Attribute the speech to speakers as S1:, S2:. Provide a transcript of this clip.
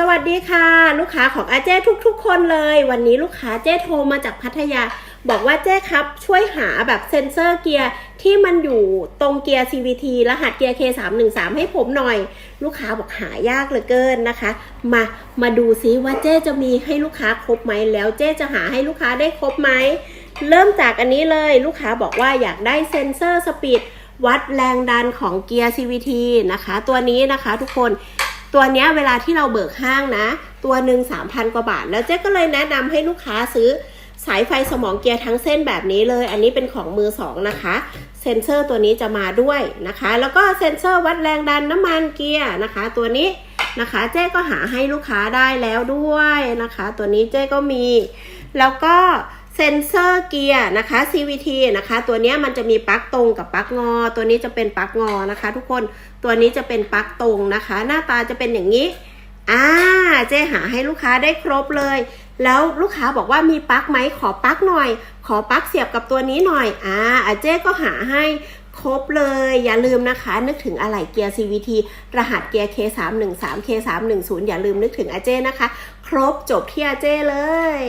S1: สวัสดีค่ะ ลูกค้าของอาเจ้ทุก ๆ คนเลย วันนี้ลูกค้าเจ้โทรมาจากพัทยา บอกว่าเจ้ครับช่วยหาแบบเซ็นเซอร์เกียร์ที่มันอยู่ตรงเกียร์ CVT รหัสเกียร์ K313 ให้ผมหน่อย ลูกค้าบอกหายากเหลือเกินนะคะ มามาดูซิว่าเจ้จะมีให้ลูกค้าครบไหมแล้วเจ้จะหาให้ลูกค้าได้ครบไหมเริ่มจากอันนี้เลยลูกค้าบอกว่าอยากได้เซ็นเซอร์สปีดวัดแรงดันของเกียร์ CVT นะคะ ตัวนี้นะคะทุกคน ตัวนี้เวลาที่เราเบิกห้างนะ ตัวหนึ่ง3,000กว่าบาท แล้วเจ๊ก็เลยแนะนำให้ลูกค้าซื้อสายไฟสมองเกียร์ทั้งเส้นแบบนี้เลย อันนี้เป็นของมือสองนะคะ เซ็นเซอร์ตัวนี้จะมาด้วยนะคะ แล้วก็เซ็นเซอร์วัดแรงดันน้ำมันเกียร์นะคะ ตัวนี้นะคะเจ๊ก็หาให้ลูกค้าได้แล้วด้วยนะคะ ตัวนี้เจ๊ก็มี แล้วก็ เซนเซอร์เกียร์นะคะ CVT นะคะ ตัวนี้มันจะมีปลั๊กตรงกับปลั๊กงอ ตัวนี้จะเป็นปลั๊กงอนะคะ ทุกคนตัวนี้จะเป็นปลั๊กตรงนะคะ หน้าตาจะเป็นอย่างนี้อ่าเจ๊หาให้ลูกค้าได้ครบเลย แล้วลูกค้าบอกว่ามีปลั๊กไหมขอปลั๊กหน่อย ขอปลั๊กเสียบกับตัวนี้หน่อยอ่าเจ๊ก็หาให้ครบเลย อย่าลืมนะคะ นึกถึงอะไหล่เกียร์ CVT รหัสเกียร์ K313 K310 อย่าลืมนึกถึงอาเจ้นะคะ ครบจบที่อาเจ้เลย